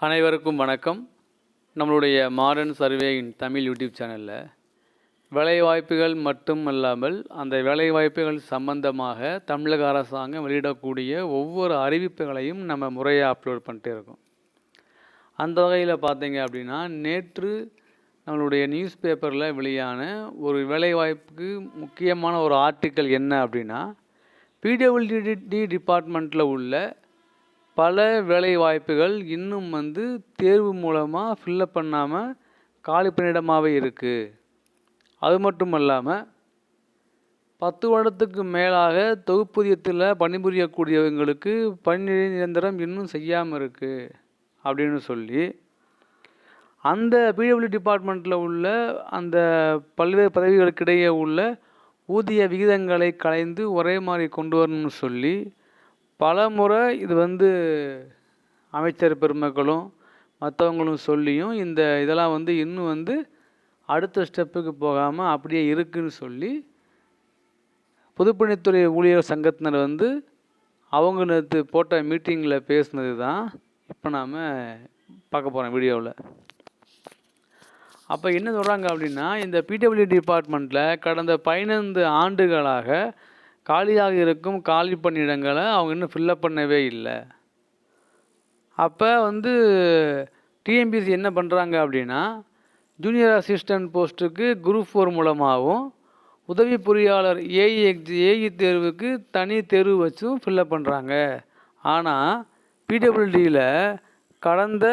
அனைவருக்கும் வணக்கம். நம்மளுடைய மாடர்ன் சர்வேயின் தமிழ் யூடியூப் சேனலில் வேலைவாய்ப்புகள் மட்டும் அல்லாமல் அந்த வேலைவாய்ப்புகள் சம்பந்தமாக தமிழக அரசாங்கம் வெளியிடக்கூடிய ஒவ்வொரு அறிவிப்புகளையும் நம்ம முறையாக அப்லோட் பண்ணிட்டே இருக்கோம். அந்த வகையில் பார்த்தீங்க அப்படின்னா நேற்று நம்மளுடைய நியூஸ் பேப்பரில் வெளியான ஒரு வேலைவாய்ப்புக்கு முக்கியமான ஒரு ஆர்டிக்கல் என்ன அப்படின்னா பிடபிள்யூடி டிபார்ட்மெண்ட்டில் உள்ள பல வேலைவாய்ப்புகள் இன்னும் வந்து தேர்வு மூலமாக ஃபில்லப் பண்ணாமல் காலி பணியிடமாகவே இருக்குது அது மட்டும் இல்லாமல் பத்து வருடத்துக்கு மேலாக தொகுப்பூதியத்தில் பணிபுரியக்கூடியவங்களுக்கு பணி நிரந்தரம் இன்னும் செய்யாமல் இருக்குது அப்படின்னு சொல்லி அந்த பிடபிள்யூ டிபார்ட்மெண்ட்டில் உள்ள அந்த பல்வேறு பதவிகளுக்கிடையே உள்ள ஊதிய விகிதங்களை கலைந்து ஒரே மாதிரி கொண்டு வரணும்னு சொல்லி பல முறை இது வந்து அமைச்சர் பெருமக்களும் மற்றவங்களும் சொல்லியும் இந்த இதெல்லாம் வந்து இன்னும் வந்து அடுத்த ஸ்டெப்புக்கு போகாமல் அப்படியே இருக்குன்னு சொல்லி பொதுப்பணித்துறை ஊழியர் சங்கத்தினர் வந்து அவங்க நேற்று போட்ட மீட்டிங்கில் பேசுனது தான் இப்போ நாம் பார்க்க போகிறோம் வீடியோவில். அப்போ என்ன சொல்கிறாங்க அப்படின்னா இந்த பிடபிள்யூ டிபார்ட்மெண்ட்டில் கடந்த பதினைந்து ஆண்டுகளாக காலியாக இருக்கும் காலி பணியிடங்களை அவங்க இன்னும் ஃபில்லப் பண்ணவே இல்லை. அப்போ வந்து டிஎம்பிசி என்ன பண்ணுறாங்க அப்படின்னா ஜூனியர் அசிஸ்டன்ட் போஸ்ட்டுக்கு குரூப் ஃபோர் மூலமாகவும் உதவி பொறியாளர் ஏஇ எக்ஸ் ஏஇ தேர்வுக்கு தனி தேர்வு வச்சும் ஃபில்லப் பண்ணுறாங்க ஆனால் பிடபிள்யூடியில் கடந்த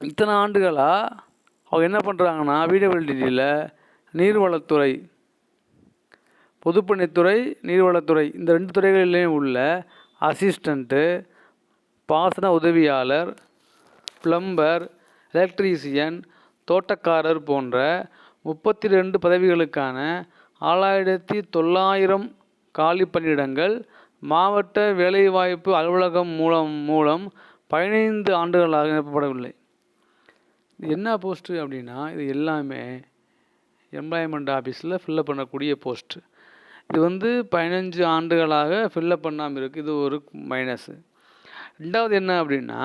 இத்தனை ஆண்டுகளாக அவங்க என்ன பண்ணுறாங்கன்னா பிடபிள்யூடியில் நீர்வளத்துறை பொதுப்பணித்துறை நீர்வளத்துறை இந்த ரெண்டு துறைகளிலேயும் உள்ள அசிஸ்டண்ட்டு பாசன உதவியாளர் பிளம்பர் எலக்ட்ரீசியன் தோட்டக்காரர் போன்ற முப்பத்தி ரெண்டு பதவிகளுக்கான ஆறாயிரத்தி தொள்ளாயிரம் காலி பணியிடங்கள் மாவட்ட வேலைவாய்ப்பு அலுவலகம் மூலம் மூலம் பதினைந்து ஆண்டுகளாக நிரப்பப்படவில்லை. இது என்ன போஸ்ட்டு அப்படின்னா இது எல்லாமே எம்ப்ளாய்மெண்ட் ஆஃபீஸில் ஃபில்லப் பண்ணக்கூடிய போஸ்ட்டு. இது வந்து பதினஞ்சு ஆண்டுகளாக ஃபில்லப் பண்ணாமல் இருக்குது இது ஒரு மைனஸு ரெண்டாவது என்ன அப்படின்னா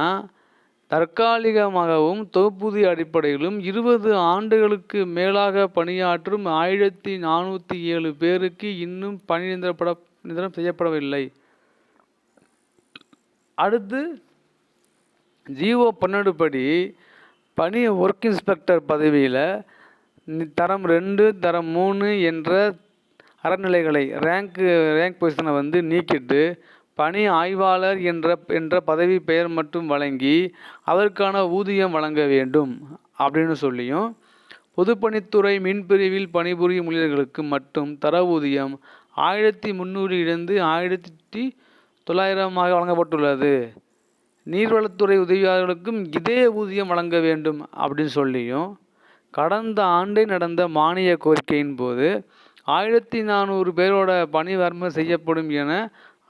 தற்காலிகமாகவும் தொகுப்பூதிய அடிப்படையிலும் இருபது ஆண்டுகளுக்கு மேலாக பணியாற்றும் ஆயிரத்தி நானூற்றி ஏழு பேருக்கு இன்னும் பணி நிரந்தரப்பட நிரந்தரம் செய்யப்படவில்லை. அடுத்து ஜிஓ பன்னெண்டு படி பணி ஒர்க் இன்ஸ்பெக்டர் பதவியில் தரம் ரெண்டு தரம் மூணு என்ற அறநிலைகளை ரேங்க்கு ரேங்க் பொசிஷனை வந்து நீக்கிட்டு பணி ஆய்வாளர் என்ற என்ற பதவி பெயர் மட்டும் வழங்கி அதற்கான ஊதியம் வழங்க வேண்டும் அப்படின்னு சொல்லியும் பொதுப்பணித்துறை மின்பிரிவில் பணிபுரியும் ஊழியர்களுக்கு மட்டும் தர ஊதியம் ஆயிரத்தி முந்நூறு இருந்து ஆயிரத்தி தொள்ளாயிரமாக வழங்கப்பட்டுள்ளது. நீர்வளத்துறை உதவியாளர்களுக்கும் இதே ஊதியம் வழங்க வேண்டும் அப்படின்னு சொல்லியும் கடந்த ஆண்டே நடந்த மானிய கோரிக்கையின் போது ஆயிரத்தி நானூறு பேரோட பணி வர்ம செய்யப்படும் என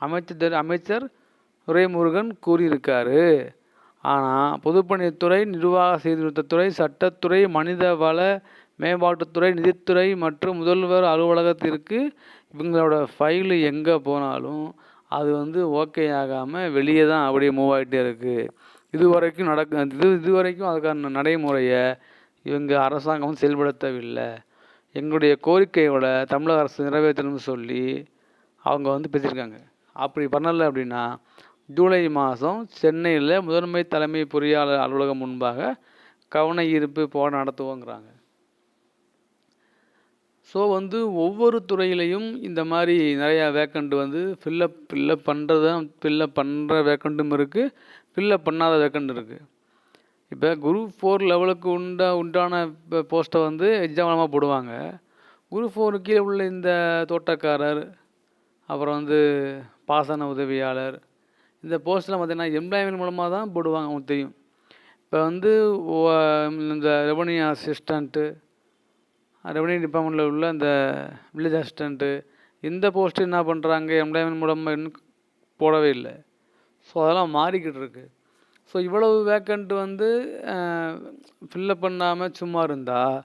அமைச்சர் அமைச்சர் துரைமுருகன் கூறியிருக்காரு. ஆனால் பொதுப்பணித்துறை நிர்வாக சீர்திருத்தத்துறை சட்டத்துறை மனித வள மேம்பாட்டுத்துறை நிதித்துறை மற்றும் முதல்வர் அலுவலகத்திற்கு இவங்களோட ஃபைலு எங்கே போனாலும் அது வந்து ஓகே ஆகாமல் வெளியே தான் அப்படியே மூவ் ஆகிட்டே இருக்குது இது வரைக்கும் நடக்க இது இது வரைக்கும் அதுக்கான நடைமுறையை இவங்க அரசாங்கம் செயல்படுத்தவில்லை. எங்களுடைய கோரிக்கையோட தமிழக அரசு நிறைவேற்றணும்னு சொல்லி அவங்க வந்து பேசியிருக்காங்க. அப்படி பண்ணலை அப்படின்னா ஜூலை மாதம் சென்னையில் முதன்மை தலைமை பொறியாளர் அலுவலகம் முன்பாக கவன ஈர்ப்பு போராட்டம் நடத்துவோங்கிறாங்க. ஸோ வந்து ஒவ்வொரு துறையிலையும் இந்த மாதிரி நிறையா வேக்கண்ட் வந்து ஃபில்லப் ஃபில்லப் பண்ணுறது ஃபில்லப் பண்ணுற வேக்கண்ட்டும் இருக்குது ஃபில்லப் பண்ணாத வேக்கண்ட் இருக்குது இப்போ குரூப் ஃபோர் லெவலுக்கு உண்டா உண்டான இப்போ போஸ்ட்டை வந்து எக்ஸாம் போடுவாங்க. குரூப் ஃபோர் கீழே உள்ள இந்த தோட்டக்காரர் அப்புறம் வந்து பாசன உதவியாளர் இந்த போஸ்ட்லாம் பார்த்திங்கன்னா எம்ப்ளாய்மெண்ட் மூலமாக தான் போடுவாங்க அவங்களுக்கு தெரியும். இப்போ வந்து இந்த ரெவன்யூ அசிஸ்டண்ட்டு ரெவன்யூ டிபார்ட்மெண்ட்டில் உள்ள இந்த வில்லேஜ் அசிஸ்டண்ட்டு இந்த போஸ்ட்டு என்ன பண்ணுறாங்க எம்ப்ளாய்மெண்ட் மூலமாக இன்னும் போடவே இல்லை. ஸோ அதெல்லாம் மாறிக்கிட்டு இருக்குது ஸோ இவ்வளவு வேக்கண்ட் வந்து ஃபில்லப் பண்ணாமல் சும்மா இருந்தால்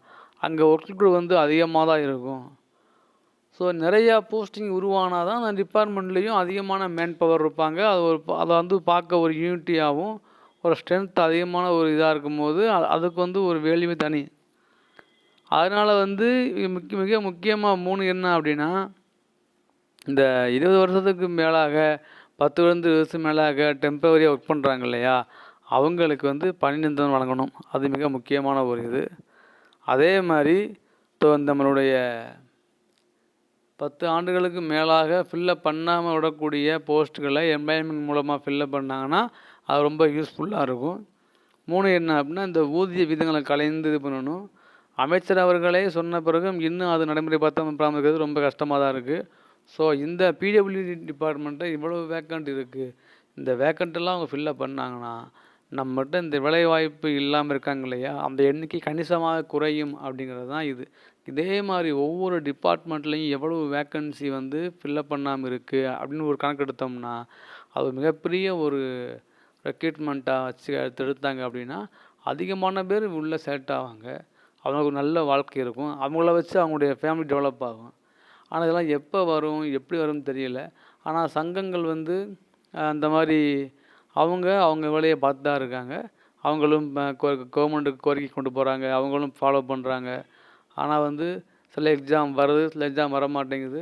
அங்கே ஒர்க் வந்து அதிகமாக தான் இருக்கும். ஸோ நிறையா போஸ்டிங் உருவானால் தான் அந்த டிபார்ட்மெண்ட்லேயும் அதிகமான மேன் பவர் இருப்பாங்க. அது ஒரு அதை வந்து பார்க்க ஒரு யூனிட்டியாகவும் ஒரு ஸ்ட்ரென்த் அதிகமான ஒரு இதாக இருக்கும்போது அதுக்கு வந்து ஒரு வேல்யூவே தனி. அதனால் வந்து மிக மிக முக்கியமாக மூணு என்ன அப்படின்னா இந்த இருபது வருஷத்துக்கு மேலாக பத்து வந்து வருஷம் மேலாக டெம்பரவரியாக ஒர்க் பண்ணுறாங்க இல்லையா அவங்களுக்கு வந்து பணி நிரந்தரம் வழங்கணும். அது மிக முக்கியமான ஒரு இது. அதே மாதிரி இப்போ நம்மளுடைய பத்து ஆண்டுகளுக்கு மேலாக ஃபில்லப் பண்ணாமல் விடக்கூடிய போஸ்ட்டுகளை எம்ப்ளாய்மெண்ட் மூலமாக ஃபில்லப் பண்ணாங்கன்னா அது ரொம்ப யூஸ்ஃபுல்லாக இருக்கும். மூணு என்ன அப்படின்னா இந்த ஊதிய விதங்களை கலைந்து இது பண்ணணும். அமைச்சர் அவர்களே சொன்ன பிறகும் இன்னும் அது நடைமுறை பார்த்தா பராமரிக்கிறது ரொம்ப கஷ்டமாக தான் இருக்குது ஸோ இந்த பிடபிள்யூடி டிபார்ட்மெண்ட்டை இவ்வளோ வேக்கண்ட் இருக்குது இந்த வேக்கண்ட்டெல்லாம் அவங்க ஃபில்லப் பண்ணாங்கன்னா நம்மகிட்ட இந்த வேலைவாய்ப்பு இல்லாமல் இருக்காங்க இல்லையா? அந்த எண்ணிக்கை கணிசமாக குறையும் அப்படிங்கிறது தான் இது. இதே மாதிரி ஒவ்வொரு டிபார்ட்மெண்ட்லேயும் எவ்வளவு வேக்கன்சி வந்து ஃபில்லப் பண்ணாமல் இருக்குது அப்படின்னு ஒரு கணக்கு எடுத்தோம்னா அது மிகப்பெரிய ஒரு ரெக்ரூட்மெண்ட்டாக வச்சு எடுத்து எடுத்தாங்க அப்படின்னா அதிகமான பேர் உள்ளே செலக்ட் ஆவாங்க. அவங்களுக்கு நல்ல வாழ்க்கை இருக்கும். அவங்கள வச்சு அவங்களுடைய ஃபேமிலி டெவலப் ஆகும். ஆனால் இதெல்லாம் எப்போ வரும் எப்படி வரும்னு தெரியல. ஆனால் சங்கங்கள் வந்து அந்த மாதிரி அவங்க அவங்க வேலையை பார்த்து தான் இருக்காங்க. அவங்களும் கவர்மெண்ட்டுக்கு கோரிக்கை கொண்டு போகிறாங்க அவங்களும் ஃபாலோ பண்ணுறாங்க ஆனால் வந்து சில எக்ஸாம் வருது சில எக்ஸாம் வர மாட்டேங்குது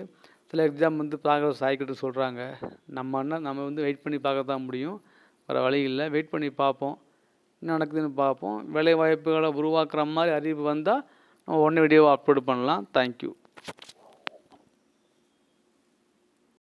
சில எக்ஸாம் வந்து ப்ராக்ரஸ் ஆகிக்கிட்டு சொல்கிறாங்க நம்ம என்ன நம்ம வந்து வெயிட் பண்ணி பார்க்க தான் முடியும். வேறு வழி இல்லை. வெயிட் பண்ணி பார்ப்போம். என்ன நடக்குதுன்னு பார்ப்போம். வேலை வாய்ப்புகளை உருவாக்குற மாதிரி அறிவிப்பு வந்தால் நம்ம உடனே வீடியோவை அப்லோட் பண்ணலாம். தேங்க்யூ